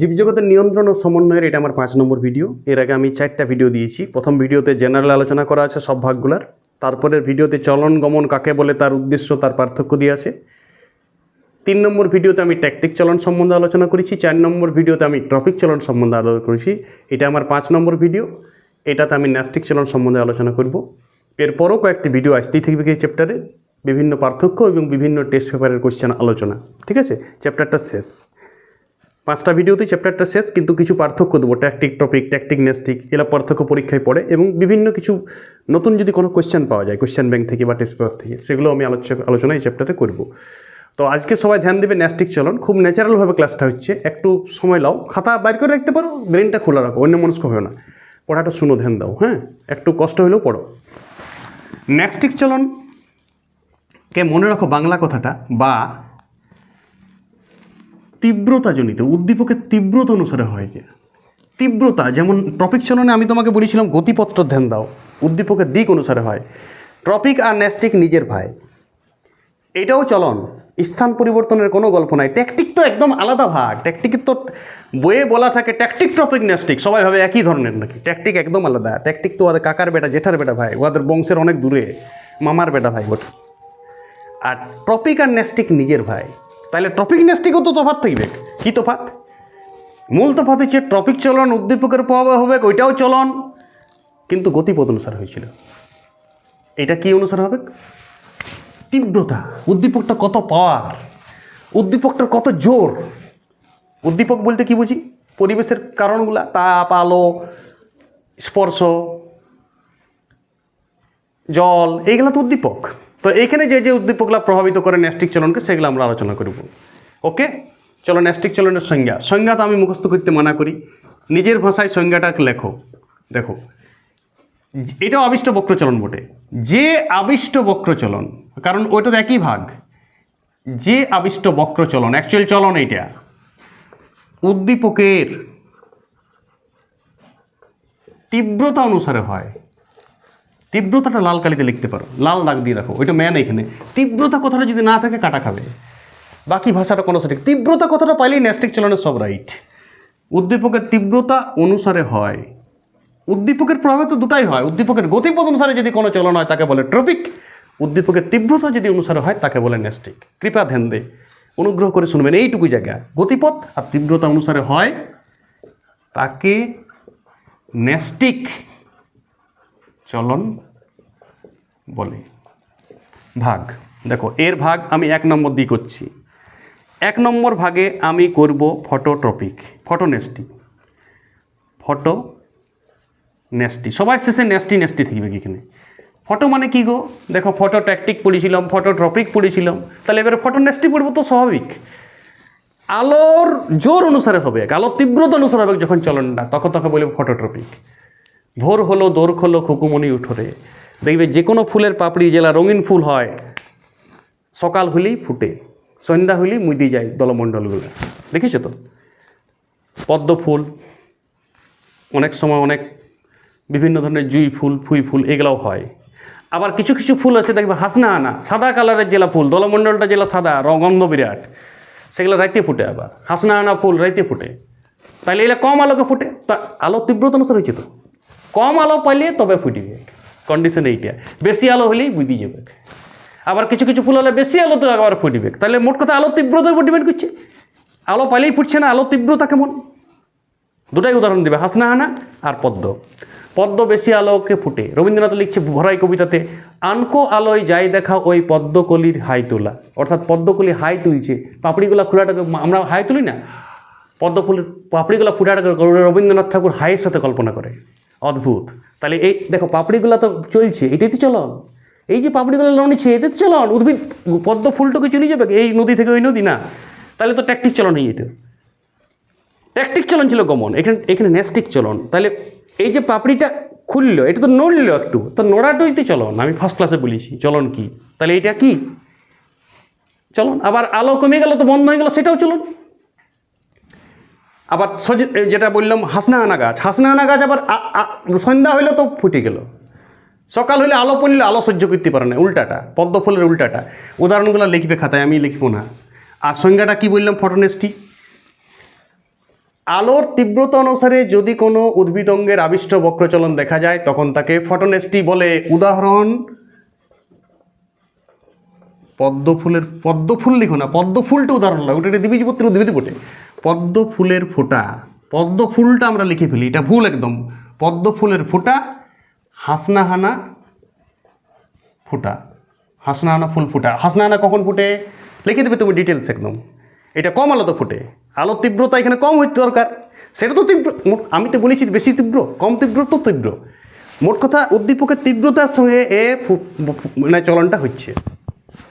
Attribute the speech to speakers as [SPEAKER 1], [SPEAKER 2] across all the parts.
[SPEAKER 1] জীবজগতের নিয়ন্ত্রণ ও সমন্বয়ের এটা আমার পাঁচ নম্বর ভিডিও এর আগে আমি চারটা ভিডিও দিয়েছি। প্রথম ভিডিওতে জেনারেল আলোচনা করা আছে সব ভাগগুলার। তারপরের ভিডিওতে চলন গমন কাকে বলে, তার উদ্দেশ্য, তার পার্থক্য দিয়ে আছে। তিন নম্বর ভিডিওতে আমি ট্যাকটিক চলন সম্বন্ধে আলোচনা করেছি। চার নম্বর ভিডিওতে আমি ট্রপিক চলন সম্বন্ধে আলোচনা করেছি। এটা আমার পাঁচ নম্বর ভিডিও এটাতে আমি ন্যাস্টিক চলন সম্বন্ধে আলোচনা করব। এরপরও কয়েকটি ভিডিও আসতেই থাকবে এই চ্যাপ্টারে বিভিন্ন পার্থক্য এবং বিভিন্ন টেস্ট পেপারের কোশ্চেন আলোচনা। ঠিক আছে? চ্যাপ্টারটা শেষ। পাঁচটা ভিডিওতেই চ্যাপ্টারটা শেষ, কিন্তু কিছু পার্থক্য দেবো। ট্যাকটিক টপিক ট্যাকটিক নেস্টিক এগুলো পার্থক্য পরীক্ষায় পড়ে এবং বিভিন্ন কিছু নতুন যদি কোনো কোয়েশ্চেন পাওয়া যায় কোয়েশ্চেন ব্যাংক থেকে বা টেস্ট পেপার থেকে, সেগুলো আমি আলোচনা আলোচনা এই চ্যাপ্টারে করব। তো আজকে সবাই ধ্যান দেবে ন্যাস্টিক চলন। খুব ন্যাচারালভাবে ক্লাসটা হচ্ছে। একটু সময় লাও। খাতা বাইর করে রাখতে পারো ব্রেনটা খোলা রাখো অন্য মনস্ক হবে না। পড়াটা শুনো, ধ্যান দাও হ্যাঁ? একটু কষ্ট হলেও পড়ো। ন্যাস্টিক চলন, কে মনে রাখো বাংলা কথাটা, বা তীব্রতাজনিত, উদ্দীপকের তীব্রতা অনুসারে হয় যে। তীব্রতা, যেমন টপিক চলনে আমি তোমাকে বলেছিলাম, গতিপত্র ধ্যান দাও, উদ্দীপকের দিক অনুসারে হয়। ট্রপিক আর ন্যাস্টিক নিজের ভাই। এটাও চলন, স্থান পরিবর্তনের কোনো গল্প নাই। ট্যাকটিক তো একদম আলাদা ভাগ। ট্যাকটিকের তো বইয়ে বলা থাকে, ট্যাকটিক, ট্রপিক, ন্যাস্টিক, সবাই ভাবে একই ধরনের নাকি? ট্যাকটিক একদম আলাদা। ট্যাকটিক তো ওদের কাকার বেটা, জেঠার বেটা ভাই, ওদের বংশের অনেক দূরে, মামার বেটা ভাই ওটা আর ট্রপিক আর ন্যাস্টিক নিজের ভাই। তাহলে ট্রফিক ন্যাস্টিকও তো তফাৎ থাকবে। কি তফাত মূল তফাৎ হচ্ছে টপিক চলন, উদ্দীপকের প্রভাবে হবে, ওইটাও চলন। কিন্তু গতিপথ অনুসার হয়েছিল। এটা কি অনুসার হবে? তীব্রতা। উদ্দীপকটা কত পাওয়ার উদ্দীপকটার কত জোর? উদ্দীপক বলতে কি বুঝি? পরিবেশের কারণগুলা, তাপ, আলো, স্পর্শ, জল, এইগুলো তো উদ্দীপক। তো এইখানে যে যে উদ্দীপকগুলো প্রভাবিত করে ন্যাস্টিক চলনকে, সেগুলো আমরা আলোচনা করব। ওকে? চলো ন্যাস্টিক চলনের সংজ্ঞা। সংজ্ঞা তো আমি মুখস্থ করতে মানা করি। নিজের ভাষায় সংজ্ঞাটা লেখো। দেখো এটাও আবিষ্ট বক্রচলন বটে। যে আবিষ্ট বক্রচলন কারণ ওইটা তো একই ভাগ। যে আবিষ্ট বক্রচলন অ্যাকচুয়াল চলন এইটা। উদ্দীপকের তীব্রতা অনুসারে হয়। তীব্রতাটা লাল কালিতে লিখতে পারো। লাল দাগ দিয়ে রাখো। ওইটা ম্যান এখানে। তীব্রতা কথাটা যদি না থাকে, কাটা খাবে। বাকি ভাষাটা কোনো সঠিক তীব্রতা কথাটা পাইলেই ন্যাস্টিক চলনের সব রাইট উদ্দীপকের তীব্রতা অনুসারে হয়। উদ্দীপকের প্রভাবে তো দুটাই হয়। উদ্দীপকের গতিপথ অনুসারে যদি কোনো চলন হয়, তাকে বলে ট্রপিক উদ্দীপকের তীব্রতা যদি অনুসারে হয়, তাকে বলে ন্যাস্টিক কৃপা ধ্যান দে। অনুগ্রহ করে শুনবেন এইটুকু জায়গা। গতিপথ আর তীব্রতা অনুসারে হয় তাকে ন্যাস্টিক চলন বলে। ভাগ। দেখো, এর ভাগ আমি এক নম্বর দিয়ে করছি। এক নম্বর ভাগে আমি করব phototropic photonasty photonasty সবাই শেষে নেস্টি নেস্টি থাকবে এখানে? ফটো মানে কি গো? দেখো ফটো ট্যাকটিক পড়েছিলাম ফটো ট্রপিক পড়েছিলাম। তাহলে এবারে ফটো নেস্টি পড়ব তো স্বাভাবিক। আলোর জোর অনুসারে হবে, আলোর তীব্রতা অনুসারে হবে যখন চলনটা, তখন তখন বলবে ফটোট্রপিক ভোর হলো, দোর খোলো খুকুমনি উঠোরে দেখবে যে কোনো ফুলের পাপড়ি জেলা রঙিন ফুল হয়, সকাল হলেই ফুটে, সন্ধ্যা হলেই মুদি যায় দলমণ্ডলগুলো। দেখেছ তো? পদ্ম ফুল, অনেক সময় অনেক বিভিন্ন ধরনের জুই ফুল, ফুই ফুল এগুলাও হয়। আবার কিছু কিছু ফুল আছে, দেখবে হাসনা আনা, সাদা কালারের জেলা ফুল, দলমণ্ডলটা জেলা সাদা রগন্ধ বিরাট, সেগুলো রাইতে ফুটে আবার। হাসনা আনা ফুল রাইতে ফুটে। তাহলে এগুলো কম আলোকে ফুটে, তা আলো তীব্রতা অনুসার হয়েছে তো? কম আলো পাইলে তবে ফুটিবে। কন্ডিশন এইটা। বেশি আলো হলেই বুঝি যাবে। আবার কিছু কিছু ফুল হলে বেশি আলো তো আবার ফুটিবে। তাহলে মোট কথা আলো তীব্রতার উপর ডিপেন্ড করছে আলো পাইলেই ফুটছে না, আলো তীব্রতা কেমন? দুটাই উদাহরণ দেবে হাসনাহানা আর পদ্ম। পদ্ম বেশি আলোকে ফুটে। রবীন্দ্রনাথ লিখছে ভরাই কবিতাতে, আনকো আলোয় যাই দেখা ওই পদ্মকলির হাই তোলা। অর্থাৎ পদ্মকলি হাই তুলছে। পাপড়িগুলা খোলাটাকে, আমরা হাই তুলি না? পদ্ম ফুলের পাপড়িগুলা ফুটাটাকে রবীন্দ্রনাথ ঠাকুর হাইয়ের সাথে কল্পনা করে। অদ্ভুত। তাহলে এই, দেখো, পাপড়িগুলো তো চলছে, এটাই তো চলন। এই যে পাপড়িগুলো লড়ছে এতে তো চলন। উদ্ভিদ, পদ্ম ফুলটাকে চলে যাবে এই নদী থেকে ওই নদী না। তাহলে তো ট্যাকটিক চলন এই এটা। ট্যাকটিক চলন ছিল গমন। এখানে এখানে ন্যাস্টিক চলন। তাহলে এই যে পাপড়িটা খুললো, এটা তো নড়লো একটু। তো নড়াটাই তো চলন। আমি ফার্স্ট ক্লাসে বলেছি, চলন কি? তাহলে এটা কি? চলন। আবার আলো কমে গেল তো বন্ধ হয়ে গেল, সেটাও চলন। আবার যেটা বললাম, হাসনাহানা গাছ। হাসনাহানা গাছ আবার সন্ধ্যা হইলে তো ফুটে গেল। সকাল হলে আলো পড়লে আলো সহ্য করতে পারে না, উল্টাটা, পদ্ম ফুলের উল্টাটা। উদাহরণগুলো লিখবে খাতায়, আমি লিখব না। আর সংজ্ঞাটা কি বললাম, ফটোনেস্টি? আলোর তীব্রতা অনুসারে যদি কোনো উদ্ভিদ অঙ্গের আবিষ্ট বক্রচলন দেখা যায়, তখন তাকে ফটোনেস্টি বলে। উদাহরণ, পদ্ম ফুলের, পদ্ম ফুল লিখো না, পদ্ম ফুলটা উদাহরণ লাগে ওটা একটা দ্বিবীজপত্রের উদ্ভিদ বটে। পদ্ম ফুলের ফোঁটা। পদ্ম ফুলটা আমরা লিখে ফেলি, এটা ভুল একদম। পদ্ম ফুলের ফোঁটা, হাসনাহানা ফোঁটা। হাসনাহানা ফুল ফোঁটা। হাসনাহানা কখন ফুটে? লিখে দেবে তুমি ডিটেলস একদম। এটা কম আলোতে ফুটে। আলোর তীব্রতা এখানে কম হইতে দরকার। সেটা তো তীব্র আমি তো বলেছি বেশি তীব্র, কম তীব্র তো তীব্র। মোট কথা, উদ্দীপকের তীব্রতার সঙ্গে এ মানে চলনটা হচ্ছে।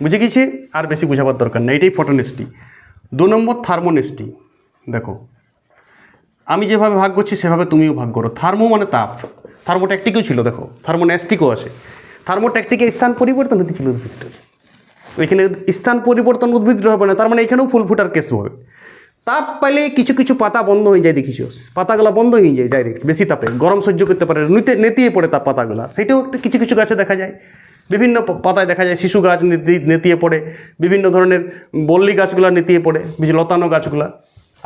[SPEAKER 1] বুঝে গেছি? আর বেশি বোঝাবার দরকার নেই। এটাই ফটোনেস্টি দু নম্বর থার্মোনেস্টি দেখো, আমি যেভাবে ভাগ করছি, সেভাবে তুমিও ভাগ করো। থার্মো মানে তাপ। থার্মোট্যাকটিকও ছিল, দেখো। থার্মোন্যাস্টিকও আছে। থার্মোট্যাকটিকে স্থান পরিবর্তন হতে ছিল উদ্ভিদটার ওইখানে স্থান পরিবর্তন উদ্ভিদ হবে না, তার মানে এখানেও ফুল ফুটার কেস হবে। তাপ পাইলে কিছু কিছু পাতা বন্ধ হয়ে যায় দেখিস পাতাগুলা বন্ধ হয়ে যায় ডাইরেক্ট বেশি তাপে। গরম সহ্য করতে পারে, নিতে, নেতিয়ে পড়ে তাপ পাতাগুলা। সেটাও একটা কিছু কিছু গাছে দেখা যায়। বিভিন্ন পাতায় দেখা যায়, শিশু গাছ নেতিয়ে পড়ে। বিভিন্ন ধরনের বল্লি গাছগুলা নেতিয়ে পড়ে লতানো গাছগুলো।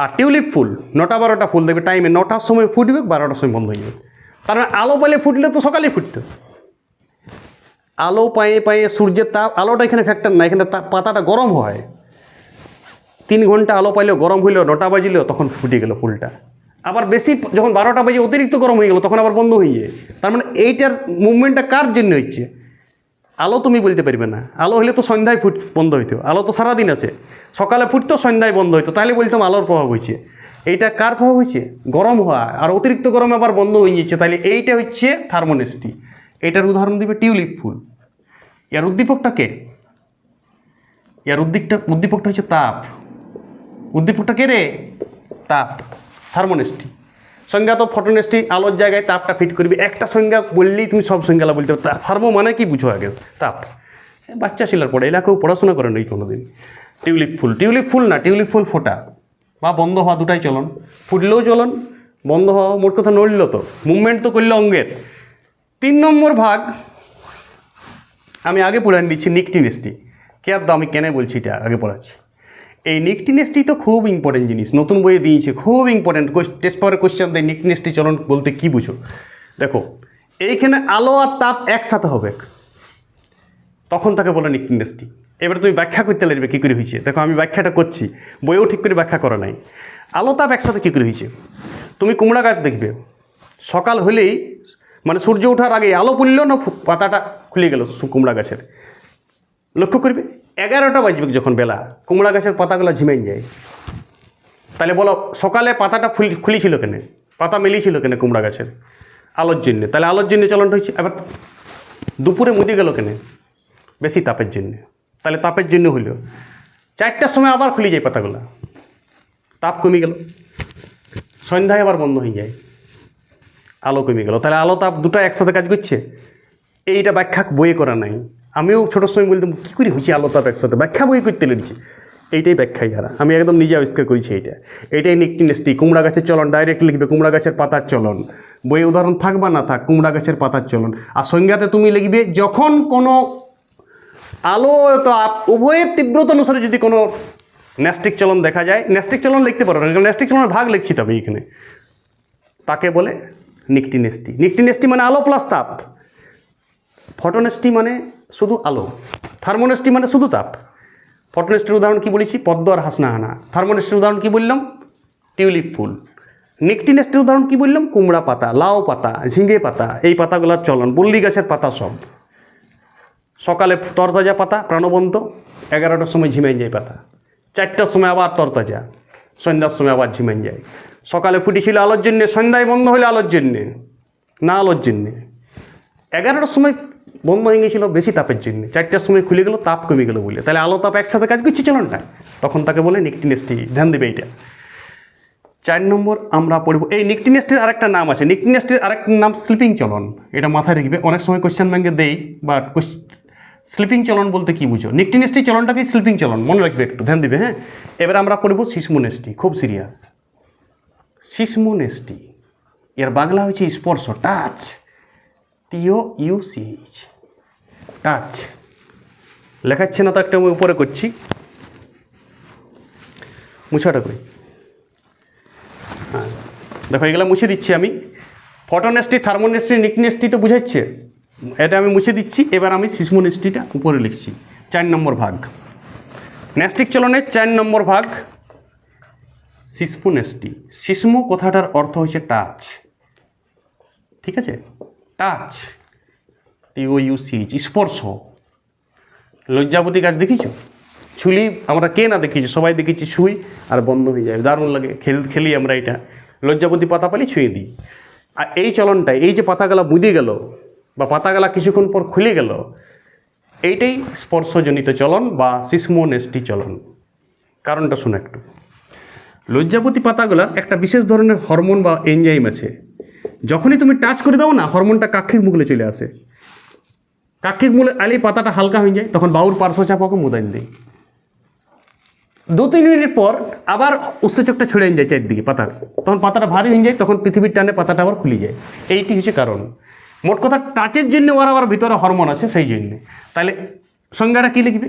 [SPEAKER 1] আর টিউলিপ ফুল, নটা বারোটা ফুল দেখবে টাইমে নটার সময় ফুটবে, বারোটার সময় বন্ধ হয়ে যাবে। তার মানে আলো পাইলে ফুটলে তো সকালে ফুটতো। আলো পায়ে পায়ে সূর্যের তাপ, আলোটা এখানে ফ্যাক্টর না, এখানে পাতাটা গরম হয়। তিন ঘণ্টা আলো পাইলেও গরম হইলেও, নটা বাজিলেও তখন ফুটে গেল ফুলটা। আবার বেশি যখন বারোটা বাজে অতিরিক্ত গরম হয়ে গেল, তখন আবার বন্ধ হয়ে যায়। তার মানে এইটার মুভমেন্টটা কার জন্য হচ্ছে? আলো তুমি বলতে পারবে না। আলো হলে তো সন্ধ্যায় ফুট বন্ধ হইতো। আলো তো সারাদিন আছে। সকালে ফুটতো, সন্ধ্যায় বন্ধ হইতো। তাহলে বলতাম আলোর প্রভাব হয়েছে এইটা কার প্রভাব হয়েছে গরম হওয়া। আর অতিরিক্ত গরম আবার বন্ধ হয়ে যাচ্ছে। তাহলে এইটা হচ্ছে থার্মোনেস্টি। এটার উদাহরণ দিবে টিউলিপ ফুল। এর উদ্দীপকটা কে? এর উদ্দীপটা উদ্দীপকটা হচ্ছে তাপ। উদ্দীপকটা কে রে? তাপ। থার্মোনেস্টি। সংজ্ঞা তো ফটোনেস্টি আলোর জায়গায় তাপটা ফিট করবি। একটা সংজ্ঞা বললেই তুমি সব সংজ্ঞালা বলতে পারো। থার্মো মানে কি বুঝো আগে? তাপ। বাচ্চা ছিলার পড়ে এলা কেউ পড়াশোনা করে নেই কোনোদিন। টিউলিপ ফুল। টিউলিপ ফুল না, টিউলিপ ফুল ফোটা। বা বন্ধ হওয়া দুটাই চলন। ফুটলেও চলন, বন্ধ হওয়া মোট কথা নড়ল তো। মুভমেন্ট তো করলে অঙ্গের। তিন নম্বর ভাগ, আমি আগে পড়ে দিচ্ছি নিকটিনেস্টি। কে আর দাও, আমি কেন বলছি এটা আগে পড়াচ্ছি। এই নিকটিনেসটি তো খুব ইম্পর্টেন্ট জিনিস। নতুন বইয়ে দিয়েছে, খুব ইম্পর্টেন্ট টেস্ট পাওয়ার কোয়েশ্চেন দেয় নিকটিনেসটি চলন বলতে কি বুঝো? দেখো, এইখানে আলো আর তাপ একসাথে হবে। তখন তাকে বলে নিকটিনেসটি এবার তুমি ব্যাখ্যা করতে লাগবে কী করে হয়েছে। দেখো, আমি ব্যাখ্যাটা করছি। বইও ঠিক করে ব্যাখ্যা করা নাই। আলো, তাপ একসাথে কী করে হয়েছে? তুমি কুমড়া গাছ দেখবে। সকাল হলেই মানে সূর্য ওঠার আগে আলো পড়ল না পাতাটা খুলে গেল কুমড়া গাছের। লক্ষ্য করবে? এগারোটা বাজবে যখন বেলা, কুমড়া গাছের পাতাগুলো ঝিমাই যায়। তাহলে বলো, সকালে পাতাটা ফুল খুলেছিল কেন? পাতা মেলিয়েছিল কেন কুমড়া গাছের? আলোর জন্য। তাহলে আলোর জন্য চলন হয়েছে। এবার দুপুরে মুদি গেল কেন? বেশি তাপের জন্য। তাহলে তাপের জন্য হইল। চারটার সময় আবার খুলে যায় পাতাগুলো। তাপ কমে গেল। সন্ধ্যায় আবার বন্ধ হয়ে যায়। আলো কমে গেল। তাহলে আলো তাপ দুটো একসাথে কাজ করছে। এইটা ব্যাখ্যা বইয়ে করা নাই। আমিও ছোটোর সময় বলতাম, কী করে হয়েছে আলোতাপ একসাথে ব্যাখ্যা বই করতে লেগেছি এইটাই ব্যাখ্যাই যারা আমি একদম নিজে আবিষ্কার করেছি এইটা। এইটাই নিকটিনেসটি কুমড়া গাছের চলন ডাইরেক্ট লিখবে, কুমড়া গাছের পাতার চলন। বইয়ে উদাহরণ থাক বা না থাক, কুমড়া গাছের পাতার চলন। আর সংজ্ঞাতে তুমি লিখবে, যখন কোনো আলো তো উভয়ের তীব্রতা অনুসারে যদি কোনো ন্যাস্টিক চলন দেখা যায়, ন্যাস্টিক চলন লিখতে পারো না। ন্যাস্টিক চলনের ভাগ লিখছি তবে এখানে। তাকে বলে নিকটিনেস্টি নিকটিনেস্টি মানে আলো প্লাস তাপ। ফটোনেস্টি মানে শুধু আলো। থার্মোনেস্টি মানে শুধু তাপ। ফটোনেস্টির উদাহরণ কি বলেছি? পদ্ম আর হাসনাহানা থার্মোনেস্টির উদাহরণ কি বললাম? টিউলিপ ফুল। নিকটিনেস্টির উদাহরণ কি বললাম? কুমড়া পাতা, লাউ পাতা, ঝিঙে পাতা, এই পাতাগুলোর চলন, বল্লি গাছের পাতা সব। সকালে তরতাজা পাতা, প্রাণবন্ত, এগারোটার সময় ঝিমাই যায় পাতা। চারটার সময় আবার তরতাজা, সন্ধ্যার সময় আবার ঝিমাই যায়। সকালে ফুটেছিল আলোর জন্যে, সন্ধ্যায় বন্ধ হলে আলোর জন্যে, না আলোর জন্যে। এগারোটার সময় বন্ধ হয়ে গেছিল বেশি তাপের জন্য। চারটার সময় খুলে গেলো, তাপ কমে গেলো বলে। তাহলে আলো তাপ একসাথে কাজ করছে চলুন না। তখন তাকে বলে নিকটিনেস্টি ধ্যান দেবে এইটা। চার নম্বর আমরা পড়ব, এই নিকটিনেস্টের আরেকটা নাম আছে। নিকটিনেস্টের আরেকটা নাম স্লিপিং চলন। এটা মাথায় রাখবে। অনেক সময় কোয়েশ্চেন ব্যাঙ্কে দেই, বা স্লিপিং চলন বলতে কি বুঝো? নিকটিনেস্টি চলনটাকে স্লিপিং চলন। মনে রাখবে একটু, ধ্যান দিবে হ্যাঁ? এবার আমরা পড়ব শিসমোনেস্টি খুব সিরিয়াস শিসমোনেস্টি এর বাংলা হচ্ছে স্পর্শ টাচ টিও ইউসিএইচ টাচ লেখাচ্ছে না তো একটা আমি উপরে করছি। মুছাটা করি হ্যাঁ। দেখো, এগুলো মুছে দিচ্ছি আমি। ফটোনেস্টি, থার্মোনেস্টি, নিকনেস্টি তো বুঝাচ্ছে? এটা আমি মুছে দিচ্ছি। এবার আমি সিসমোনেস্টিটা উপরে লিখছি। চার নম্বর ভাগ। ন্যাস্টিক চলনের চার নম্বর ভাগ সিসমোনেস্টি। সিসমো কথাটার অর্থ হচ্ছে টাচ। ঠিক আছে? টাচ। টিও ইউসিজ স্পর্শ লজ্জাবতী গাছ দেখিছো? ছুলি আমরা কে না দেখেছি, সবাই দেখেছি ছুঁই আর বন্ধ হয়ে যায়, দারুণ লাগে, খেল, খেলি আমরা এটা। লজ্জাপতি পাতা পালি ছুঁয়ে দিই। আর এই চলনটা এই যে পাতাগুলা বুঝে গেল, বা পাতাগুলা কিছুক্ষণ পর খুলে গেল, এইটাই স্পর্শজনিত চলন বা সিসমোনেস্টি চলন। কারণটা শুনে একটু। লজ্জাপতি পাতাগুলার একটা বিশেষ ধরনের হরমোন বা এনজাইম আছে। যখনই তুমি টাচ করে দাও না, হরমোনটা কাক্ষের মুখলে চলে আসে। কাক্ষিক মূলে আলি পাতাটা হালকা হয়ে যায়, তখন বাউর পার্শ্ব চাপাকে মুদাইন দেয় দু তিন মিনিট পর আবার উৎসেচকটা ছড়ে যায় চারদিকে পাতার। তখন পাতাটা ভারী হয়ে যায়, তখন পৃথিবীর টানে পাতাটা আবার খুলে যায়। এইটি হচ্ছে কারণ। মোট কথা টাচের জন্য ওর আবার ভিতরে হরমোন আছে, সেই জন্য। তাহলে সংজ্ঞাটা কী লিখবে?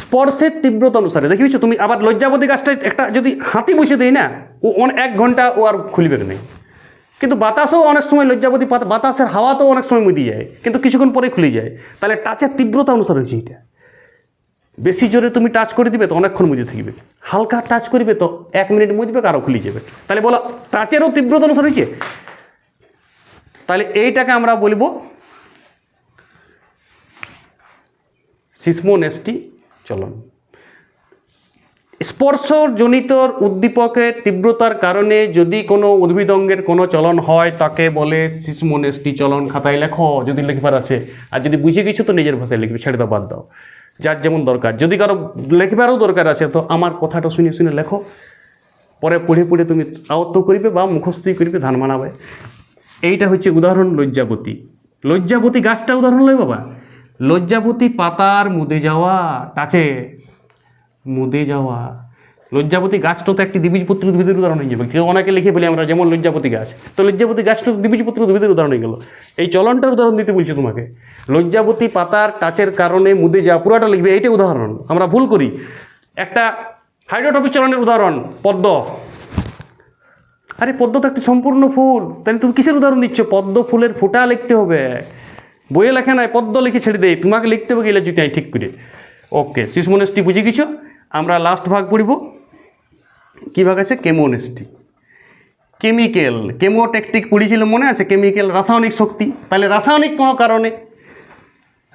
[SPEAKER 1] স্পর্শের তীব্রতা অনুসারে। দেখবি তুমি আবার লজ্জাবতী গাছটা একটা যদি হাতি বসে দেয় না, ও এক ঘণ্টা ও আর খুলবে নেই কিন্তু বাতাসও অনেক সময় লজ্জাবতী বাতাসের হাওয়া তো অনেক সময় মুদি যায়, কিন্তু কিছুক্ষণ পরে খুলে যায়। তাহলে টাচের তীব্রতা অনুসারে হয়েছে এটা বেশি জোরে তুমি টাচ করে দিবে তো অনেকক্ষণ মুজে থাকবে হালকা টাচ করবে তো এক মিনিট মুজবে আরও খুলে যাবে। তাহলে বলো টাচেরও তীব্রতা অনুসারে হয়েছে? তাহলে এইটাকে আমরা বলব সিসমোনেস্টি চলন স্পর্শজনিত উদ্দীপকের তীব্রতার কারণে যদি কোনো উদ্ভিদঙ্গের কোনো চলন হয়, তাকে বলে সিসমোনেস্টি চলন খাতায় লেখো, যদি লিখবার আছে। আর যদি বুঝে গেছো, তো নিজের ভাষায় লিখবে, ছেড়ে দাও, বাদ দাও। যার যেমন দরকার। যদি কারও লেখবারও দরকার আছে, তো আমার কথাটা শুনে শুনে লেখো। পরে পড়ে পড়ে তুমি আয়ত্ত করিবে বা মুখস্থই করিবে, ধান মানাবে। এইটা হচ্ছে উদাহরণ লজ্জাবতী। লজ্জাবতী গাছটা উদাহরণ লয় বাবা। লজ্জাবতী পাতার মুদে যাওয়া টাচে মুদে যাওয়া। লজ্জাপতি গাছটা তো একটি দ্বিবীজপত্র উদ্ভিদের উদাহরণ হয়ে যাবে কেউ অনেকে লিখে বলি আমরা যেমন লজ্জাপতি গাছ। তো লজ্জাপতি গাছটা দ্বিবীজপত্র উদ্ভিদের উদাহরণ হয়ে গেল। এই চলনটার উদাহরণ দিতে বলছি তোমাকে। লজ্জাপতি পাতার টাচের কারণে মুদে যাওয়া, পুরাটা লিখবে এইটাই উদাহরণ। আমরা ভুল করি। একটা হাইড্রোটপিক চলনের উদাহরণ, পদ্ম। আরে, পদ্ম তো একটা সম্পূর্ণ ফুল। তাহলে তুমি কিসের উদাহরণ দিচ্ছ? পদ্ম ফুলের ফোঁটা লিখতে হবে। বইয়ে লেখা নাই, পদ্ম লিখে ছেড়ে দেয় তোমাকে লিখতে হবে গেলে জুটাই ঠিক করে। ওকে শিশু সিসমনেস্টি বুঝে গেছো? আমরা লাস্ট ভাগ পড়িব। কী ভাগ আছে? কেমোনেস্টি কেমিক্যাল, কেমোটেকটিক পড়েছিল মনে আছে? কেমিক্যাল, রাসায়নিক শক্তি। তাহলে রাসায়নিক কোনো কারণে,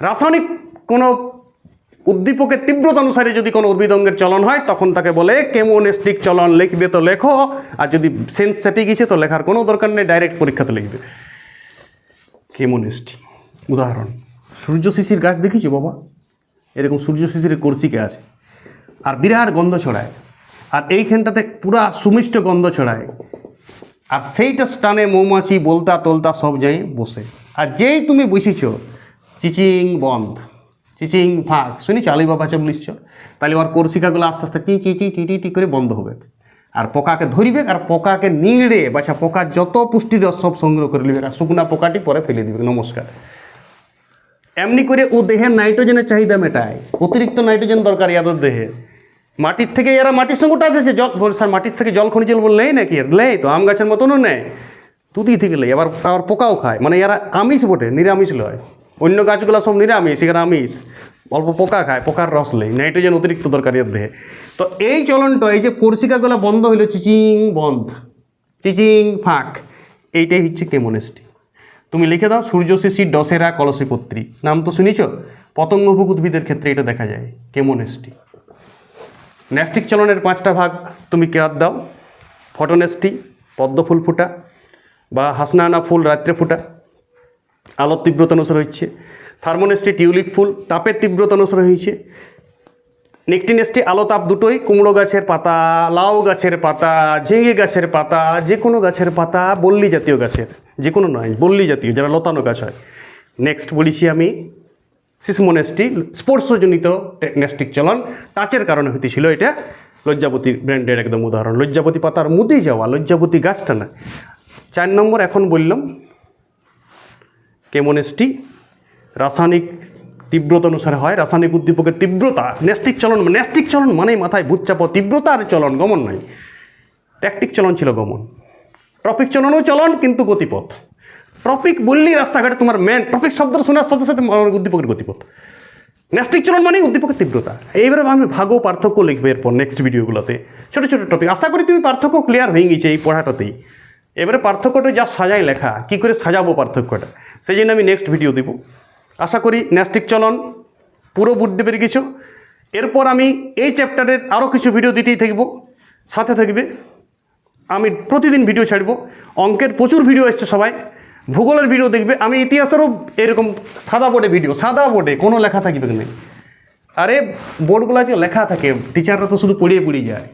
[SPEAKER 1] রাসায়নিক কোনো উদ্দীপকের তীব্রতা অনুসারে যদি কোনো উদ্ভিদঙ্গের চলন হয়, তখন তাকে বলে কেমোনেস্টিক চলন। লিখবে তো লেখো, আর যদি সেন্স সেপে গেছে, তো লেখার কোনো দরকার নেই ডাইরেক্ট পরীক্ষাতে লিখবে। কেমোনেস্টি উদাহরণ। সূর্য শিশির গাছ দেখিছো বাবা? এরকম সূর্য শিশিরের কর্ষিকে আছে। আর বিরাট গন্ধ ছড়ায়। আর এইখানটাতে পুরা সুমিষ্ট গন্ধ ছড়ায়। আর সেইটা স্টানে মৌমাছি, বলতা, তলতা সব যাই বসে। আর যেই তুমি বসেছ, চিচিং বন্ধ। চিচিং ফাঁক। শুনিছ আলিবাবা চল্লিশ তাহলে ওর কর্ষিকাগুলো আস্তে আস্তে টি টি টি টি টি টি করে বন্ধ হবে। আর পোকাকে ধরিবে আর পোকাকে নিংড়ে, বাছা পোকা যত পুষ্টির সব সংগ্রহ করে নেবে। আর শুকনা পোকাটি পরে ফেলে দিবে। নমস্কার। এমনি করে ও দেহের নাইট্রোজেনের চাহিদা মেটায়। অতিরিক্ত নাইট্রোজেন দরকার ইয়াদের দেহে। মাটির থেকে এরা মাটির সঙ্গে টাচ আছে জল স্যার, মাটির থেকে জল, খনিজ জল বললেই নাকি? লেই তো, আম গাছের মতনও নেয় তুতি থেকে লেই আবার আবার পোকাও খায়। মানে এরা আমিষ বটে, নিরামিষ লয়। অন্য গাছগুলো সব নিরামিষ, এখানে আমিষ। অল্প পোকা খায়, পোকার রস লেই নাইট্রোজেন অতিরিক্ত দরকার এর দেহে। তো এই চলনটা, এই যে কোর্সিকাগুলো বন্ধ হইল, চিচিং, বন্ধ। চিচিং, ফাঁক। এইটাই হচ্ছে কেমোনেস্টি। তুমি লিখে দাও, সূর্যশিশি, ডসেরা, কলসিপত্রী। নাম তো শুনেছ? পতঙ্গভোগ উদ্ভিদের ক্ষেত্রে এটা দেখা যায়, কেমোনেস্টি। ন্যাস্টিক চলনের পাঁচটা ভাগ তুমি কেয়ার দাও। ফটোনেস্টি পদ্ম ফুল ফোটা বা হাসনাহানা ফুল রাত্রে ফোটা। আলোর তীব্রতা অনুসারে হচ্ছে থার্মোনেস্টি, টিউলিপ ফুল, তাপের তীব্রতা অনুসারে হয়েছে নিকটিনেস্টি, আলো তাপ দুটোই কুমড়ো গাছের পাতা, লাউ গাছের পাতা, ঝিঙে গাছের পাতা যে কোনো গাছের পাতা, বল্লি জাতীয় গাছের যে কোনো নয়, বল্লি জাতীয়, যারা লতানো গাছ হয়। নেক্সট বলেছি আমি সিসমোনেস্টি স্পর্শজনিত নেস্টিক চলন টাচের কারণে হইতেছিল এটা লজ্জাপতি ব্র্যান্ডের একদম উদাহরণ। লজ্জাপতি পাতার মুদি যাওয়া লজ্জাপতি গাছটা না। চার নম্বর এখন বললাম, কেমোনেস্টি রাসায়নিক তীব্রতা অনুসারে হয়, রাসায়নিক উদ্দীপকের তীব্রতা নেস্টিক চলন নেস্টিক চলন মানেই মাথায় ভূত চাপ তীব্রতা আর চলন গমন নাই। ট্যাকটিক চলন ছিল গমন। টপিক চলনও চলন, কিন্তু গতিপথ। টপিক বললেই রাস্তাঘাটে তোমার মেন টপিক শব্দ শোনার সাথে সাথে আমার উদ্দীপকের গতিপথ। ন্যাস্টিক চলন মানেই উদ্দীপকের তীব্রতা। এইবারে আমি ভাগও পার্থক্য লিখব এরপর নেক্সট ভিডিওগুলোতে ছোটো ছোটো টপিক আশা করি তুমি পার্থক্য ক্লিয়ার হয়ে গেছে এই পড়াটাতেই। এবারে পার্থক্যটা যা সাজাই লেখা, কি করে সাজাবো পার্থক্যটা? সেই জন্য আমি নেক্সট ভিডিও দেবো। আশা করি ন্যাস্টিক চলন পুরো বুঝতে পেরে গেছো। এরপর আমি এই চ্যাপ্টারের আরও কিছু ভিডিও দিতেই থাকব। সাথে থাকবে, আমি প্রতিদিন ভিডিও ছাড়বো। অঙ্কের প্রচুর ভিডিও এসছে সবাই। ভূগোলের ভিডিও দেখবে, আমি ইতিহাসেরও এরকম সাদা বোর্ডে ভিডিও সাদা বোর্ডে কোনো লেখা থাকবে না আরে বোর্ডগুলো যে লেখা থাকে টিচাররা তো শুধু পড়িয়ে পড়িয়ে যায়।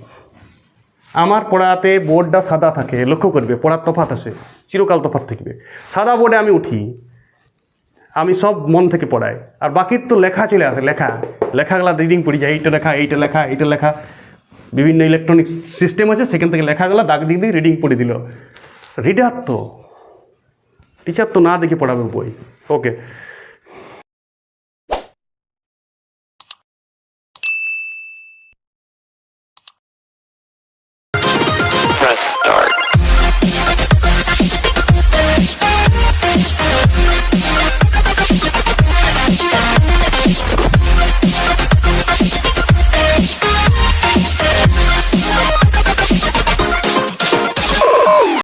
[SPEAKER 1] আমার পড়াতে বোর্ডটা সাদা থাকে, লক্ষ্য করবে, পড়ার তফাত আছে, চিরকাল তফাত থাকবে। সাদা বোর্ডে আমি উঠি, আমি সব মন থেকে পড়াই, আর বাকির তো লেখা চলে আসে, লেখা। লেখাগুলা রিডিং পড়ে যায় এইটা লেখা এইটা লেখা এইটা লেখা। বিভিন্ন ইলেকট্রনিক সিস্টেম আছে, সেখান থেকে লেখাগুলো দাগ দিয়ে দিয়ে রিডিং পড়ে দিল। রিডার তো টিচার তো না দেখে পড়াবে বই ওকে